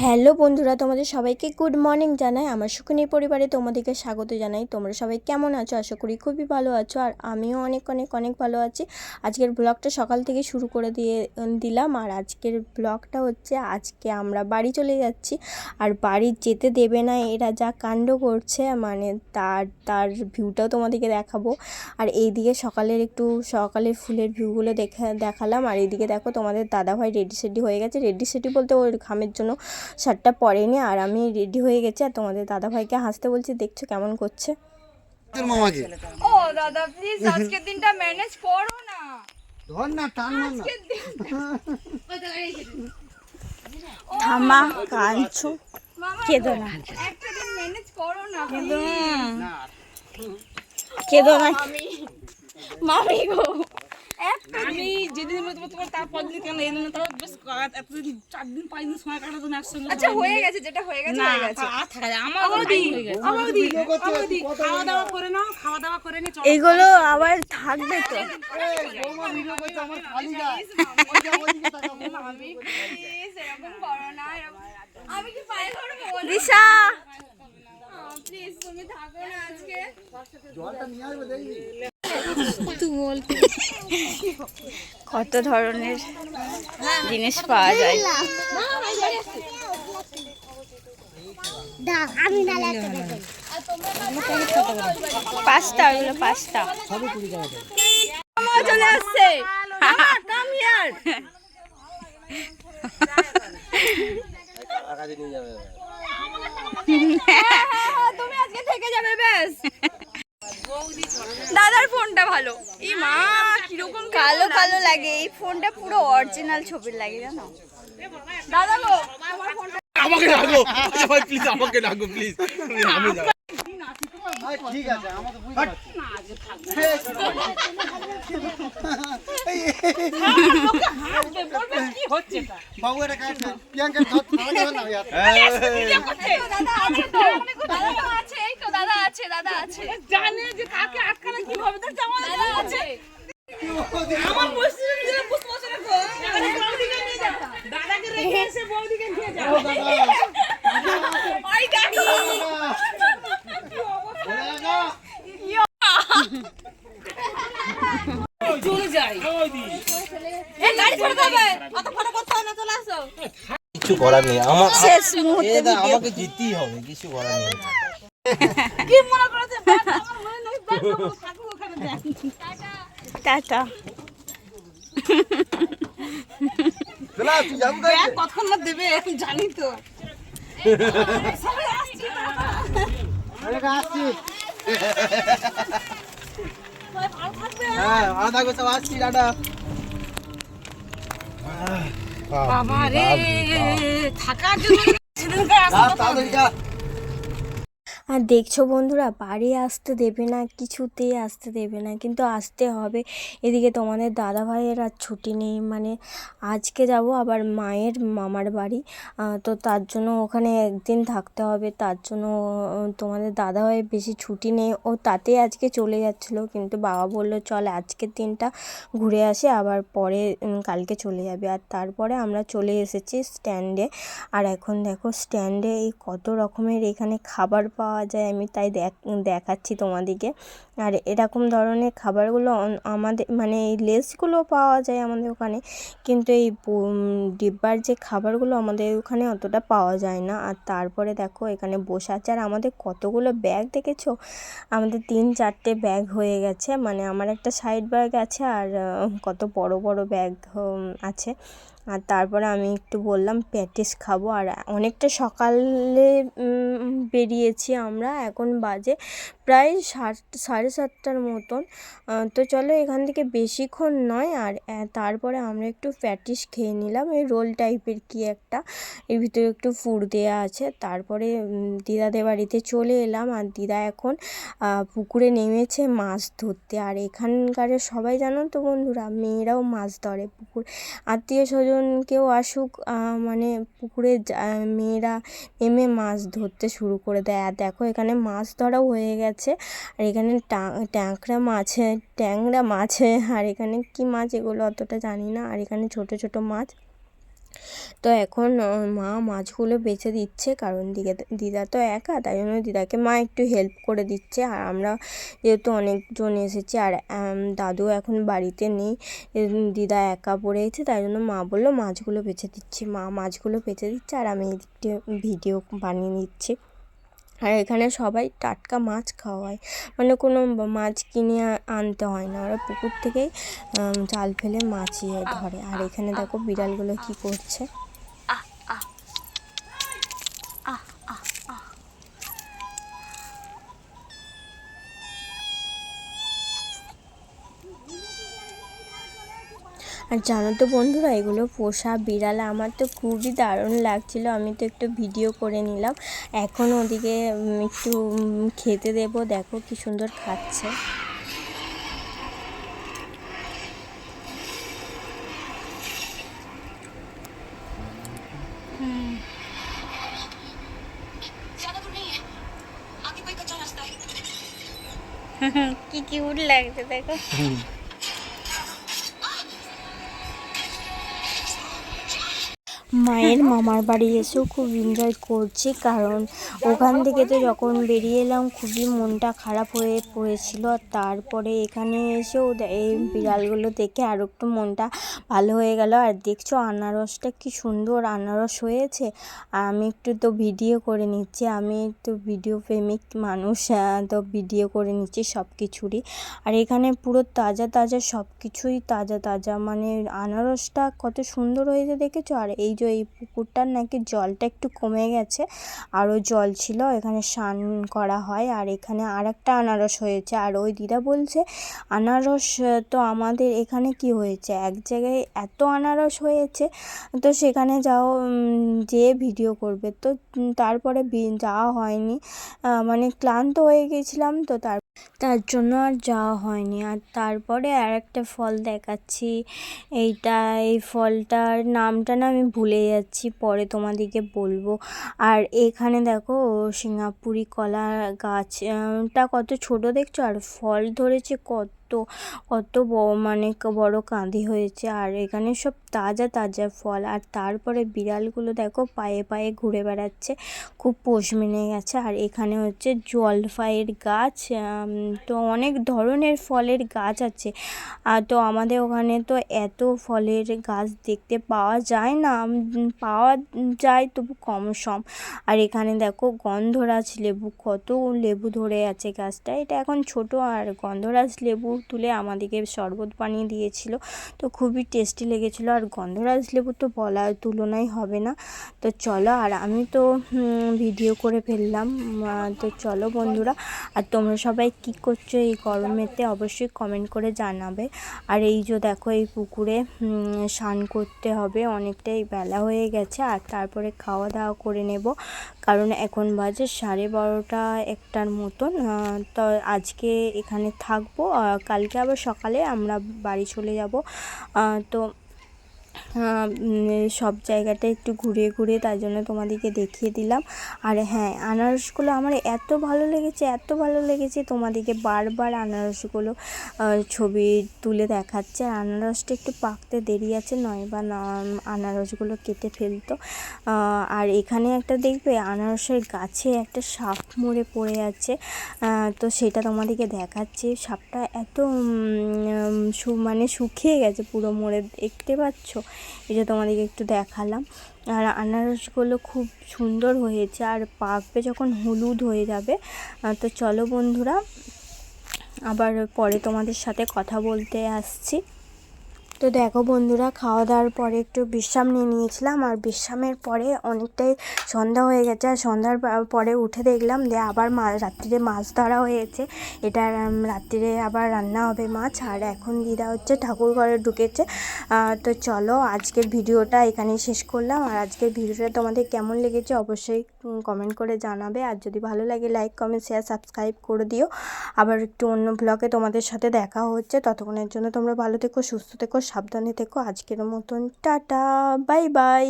Hello বন্ধুরা, তোমাদের সবাইকে গুড মর্নিং জানাই। আমার সুখনী পরিবারে তোমাদেরকে স্বাগত জানাই। তোমরা সবাই কেমন আছো? আশা করি খুবই ভালো আছো আর আমিও অনেক অনেক অনেক ভালো আছি। আজকের ব্লগটা সকাল থেকে শুরু করে দিয়ে দিলাম আর আজকের ব্লগটা হচ্ছে আজকে আমরা বাড়ি চলে যাচ্ছি। আর বাড়ি যেতে দেবে না, এরা যা কাণ্ড করছে মানে তার তার ভিউটাও তোমাদেরকে দেখাবো। আর এইদিকে সকালের একটু, সকালের ফুলের ভিউগুলো দেখা, দেখালাম। আর এইদিকে দেখো তোমাদের দাদাভাই রেডি সেডি হয়ে গেছে। রেডি সেডি বলতে ওর ঘামের জন্য শার্টটা পরেনি আর আমি রেডি হয়ে গেছি আর তোমাদের দাদাভাইকে হাসতে বলছি দেখছ কেমন করছে। মামাকে? ও দাদা প্লিজ আজকের দিনটা ম্যানেজ করো না। ধর না টান মার না। আজকের দিন থামা কাঁদছো। মামা কেঁদো না। একটা দিন ম্যানেজ করো না কেঁদো না। মামি। গো। আমি তোমার তারপর দিন কেন না তাও বেশ এতদিন চার দিন পাঁচ দিন সময় কাটাতো না একসঙ্গে আচ্ছা হয়ে গেছে যেটা হয়ে গেছে হয়ে গেছে। আর থাকা যায় আমার time গেছে। খাওয়া দাওয়া করে নাও খাওয়া দাওয়া করে নি চলো। এইগুলো আবার থাকবে তো। বৌমা ভিডিও করছে আমার খালি যায় মামি এরকম করো না আমি কি পায়ে ধরবো দিশা! প্লিজ তুমি থাকো না আজকে। জলটা নিয়ে আসবে দেখবি? কত ধরনের জিনিস পাওয়া যায়। পাঁচটা ওইগুলো পাঁচটা চলে আসছে। মামা কাম হিয়ার তুমি আজকে থেকে যাবে ভালো। এই মা কীরকম কালো কালো লাগে। এই ফোনটা পুরো অরিজিনাল ছবির লাগে জানো? দাদা গো আমাকে ডাকো ভাই প্লিজ আমাকে ডাকো প্লিজ আমি যাব ঠিক আছে আমাকে বুঝতে বাবু এটা কাজ প্রিয়াঙ্কা দাদা আছে দাদা আছে দাদা আছে। জানে যে কাকে হবে তো জামা আছে। আমার রাখো। আরে বৌদিকে নিয়ে যাও। দাদাকে রেখে এসে বৌদিকে নিয়ে যাও। ওই দেখো। চলে যাই। এই গাড়ি ছেড়ে দেবে অত ফটো করতে হবে না চলে আসো। কিছু করার নেই। আমার শেষ মুহূর্তে আমাকে জিততেই হবে কিছু করার নেই। কি মনে করেছে? টাটা। কতক্ষণ না দেবে জানি তো। হ্যাঁ বাবা রে থাকার জন্য সেদিনকার আসা যা তাড়াতাড়ি যা আর দেখছ বন্ধুরা, বাড়ি আসতে দেবে না, কিছুতেই আসতে দেবে না, কিন্তু আসতে হবে। এদিকে তোমাদের দাদা ভাইয়ের আর ছুটি নেই মানে আজকে যাব আবার মায়ের মামার বাড়ি। তো তার জন্য ওখানে একদিন থাকতে হবে, তার জন্য তোমাদের দাদা ভাইয়ের বেশি ছুটি নেই। ও তাতেই আজকে চলে যাচ্ছিল, কিন্তু বাবা বলল, চল আজকের দিনটা ঘুরে আসে, আবার পরে কালকে চলে যাবে। আর তারপরে আমরা চলে এসেছি স্ট্যান্ডে। আর এখন দেখো, স্ট্যান্ডে এই কত রকমের এখানে খাবার পাওয়া যায়, আমি তাই দেখ, দেখাচ্ছি তোমাদেরকে আর এরকম ধরনের খাবারগুলো আমাদের মানে এই লেসগুলো পাওয়া যায় আমাদের ওখানে। কিন্তু এই ডিব্বার যে খাবারগুলো আমাদের ওখানে অতটা পাওয়া যায় না। আর তারপরে দেখো, এখানে বসে আছে। আর আমাদের কতগুলো ব্যাগ দেখেছ? আমাদের তিন চারটে ব্যাগ হয়ে গেছে। মানে আমার একটা সাইড ব্যাগ আছে আর কত বড় বড় ব্যাগ আছে। আর তারপরে আমি একটু বললাম, প্যাটিস খাব। আর অনেকটা সকালে বেরিয়েছি আমরা, এখন বাজে প্রায় সাত, সাড়ে সাতটার মতন। তো চলো এখান থেকে বেশিক্ষণ নয়, আর তারপরে আমরা একটু প্যাটিস খেয়ে নিলাম। এই রোল টাইপের কি একটা, এর ভিতরে একটু ফুড দেওয়া আছে। তারপরে দিদাদের বাড়িতে চলে এলাম, আর দিদা এখন পুকুরে নেমেছে মাছ ধরতে। আর এখানকার সবাই জানো তো বন্ধুরা, মেয়েরাও মাছ ধরে পুকুর। আত্মীয় স্বজন কেউ আসুক মানে পুকুরে মেয়েরা নেমে মাছ ধরতে শুরু করে দেয়। আর দেখো এখানে মাছ ধরাও হয়ে গেছে। আর এখানে ট্যাংরা মাছ ট্যাংরা মাছ, আর এখানে কি মাছ এগুলো অতটা জানি না। আর এখানে ছোট ছোট মাছ। তো এখন মা মাছগুলো বেছে দিচ্ছে, কারণ দিদা দিদা তো একা, তাই জন্য দিদাকে মা একটু হেল্প করে দিচ্ছে। আর আমরা যেহেতু অনেকজন এসেছি, আর দাদু এখন বাড়িতে নেই দিদা একা পড়েছে তাই জন্য মা বলল মাছগুলো বেছে দিচ্ছে। মা মাছগুলো বেছে দিচ্ছে, আর আমি এদিকটা ভিডিও বানিয়ে নিচ্ছি। আর এখানে সবাই টাটকা মাছ খাওয়ায়। মানে কোনো মাছ কিনে আনতে হয় না। ওরা পুকুর থেকেই জাল ফেলে মাছ ইয়ে ধরে। আর এখানে দেখো বিড়ালগুলো কি করছে। আর জানো তো বন্ধুরা এগুলো পোষা বিড়াল আমার তো খুবই দারুণ লাগছিল। আমি তো একটু ভিডিও করে নিলাম। এখন ওদিকে একটু খেতে দেবো। দেখো কি সুন্দর খাচ্ছে। কি কিউট লাগছে দেখো। মায়ের মামার বাড়ি এসেও খুব এনজয় করছি, কারণ ওখান থেকে তো যখন বেরিয়ে এলাম খুবই মনটা খারাপ হয়ে পড়েছিল। আর তারপরে এখানে এসেও এই বিড়ালগুলো দেখে আরও একটু মনটা ভালো হয়ে গেল। আর দেখছ আনারসটা কি সুন্দর আনারস হয়েছে। আর আমি একটু তো ভিডিও করে নিচ্ছি, আমি তো ভিডিও প্রেমিক মানুষ তো ভিডিও করে নিচ্ছি সব কিছুরই আর এখানে পুরো তাজা তাজা সব কিছুই তাজা তাজা মানে আনারসটা কত সুন্দর হয়েছে দেখেছ? আর এই যে এই পুকুরটার নাকি জলটা একটু কমে গেছে। আরও জল ছিল, এখানে স্নান করা হয়। আর এখানে আর একটা আনারস হয়েছে। আর ওই দিদা বলছে, আনারস তো আমাদের এখানে কি হয়েছে? এক জায়গায় এত আনারস হয়েছে, তো সেখানে যাও যেয়ে ভিডিও করবে। তো তারপরে যাওয়া হয়নি। মানে ক্লান্ত হয়ে গেছিলাম, তো তার তার জন্য আর যাওয়া হয়নি। আর তারপরে আর একটা ফল দেখাচ্ছি। এইটা, এই ফলটার নামটা না আমি ভুলে যাচ্ছি, পরে তোমাদেরকে বলব। আর এখানে দেখো, সিঙ্গাপুরি কলা গাছটা কত ছোট দেখছ? আর ফল ধরেছে কত কত ব- মানে বড় কাঁদি হয়েছে। আর এখানে সব তাজা তাজা ফল। আর তারপরে বিড়ালগুলো দেখো পায়ে পায়ে ঘুরে বেড়াচ্ছে। খুব পোষ মেনে গেছে। আর এখানে হচ্ছে জলফাইয়ের গাছ তো অনেক ধরনের ফলের গাছ আছে। আর তো আমাদের ওখানে তো এত ফলের গাছ দেখতে পাওয়া যায় না। পাওয়া যায় তবু কম সম। আর এখানে দেখো গন্ধরাজ লেবু, কত লেবু ধরে আছে গাছটা। এটা এখন ছোট আর গন্ধরাজ লেবু তুলে আমাদেরকে শরবত বানিয়ে দিয়েছিল। তো খুবই টেস্টি লেগেছিলো আর গন্ধরাজ লেবু তো বলার তুলনাই হবে না। তো চলো আর আমি তো ভিডিও করে ফেললাম। তো চলো বন্ধুরা, আর তোমরা সবাই কী করছ এই গরমেতে অবশ্যই কমেন্ট করে জানাবে। আর এই যে দেখো, এই পুকুরে স্নান করতে হবে। অনেকটাই বেলা হয়ে গেছে আর তারপরে খাওয়া দাওয়া করে নেব। কারণ এখন বাজে সাড়ে বারোটা একটার মতন। তো আজকে এখানে থাকব। কালকে আবার সকালে আমরা বাড়ি চলে যাব। তো সব জায়গাটা একটু ঘুরে ঘুরে তার জন্য তোমাদেরকে দেখিয়ে দিলাম। আর হ্যাঁ আনারসগুলো আমার এত ভালো লেগেছে, এত ভালো লেগেছে তোমাদেরকে বারবার আনারসগুলো ছবি তুলে দেখাচ্ছে। আর আনারসটা একটু পাকতে দেরি আছে নয় বা আনারসগুলো কেটে ফেলতো। আর এখানে একটা দেখবে আনারসের গাছে একটা সাপ মরে পড়ে আছে। তো সেটা তোমাদেরকে দেখাচ্ছে। সাপটা এত মানে শুকিয়ে গেছে পুরো মরে, দেখতে পাচ্ছ? এটা তোমাদেরকে একটু দেখালাম। আর আনারসগুলো খুব সুন্দর হয়েছে আর পাকবে যখন হলুদ হয়ে যাবে তো চলো বন্ধুরা, আবার পরে তোমাদের সাথে কথা বলতে আসছি। তো দেখো বন্ধুরা খাওয়া দাওয়ার পরে একটু বিশ্রাম নিয়ে নিয়েছিলাম আর বিশ্রামের পরে অনেকটাই সন্ধ্যা হয়ে গেছে আর সন্ধ্যার পরে উঠে দেখলাম যে আবার মা, রাত্রিরে মাছ ধরা হয়েছে। এটা রাত্রিরে আবার রান্না হবে মাছ আর এখন দিদা হচ্ছে ঠাকুর ঘরে ঢুকেছে। তো চলো আজকের ভিডিওটা এখানেই শেষ করলাম আর আজকের ভিডিওটা তোমাদের কেমন লেগেছে অবশ্যই কমেন্ট করে জানাবে। আর যদি ভালো লাগে লাইক কমেন্ট শেয়ার সাবস্ক্রাইব করে দিও। আবার একটু অন্য ব্লগে তোমাদের সাথে দেখা হচ্ছে। ততক্ষণের জন্য তোমরা ভালো থেকো, সুস্থ থেকো সাবধানে থেকো। আজকের মতন টাটা বাই বাই।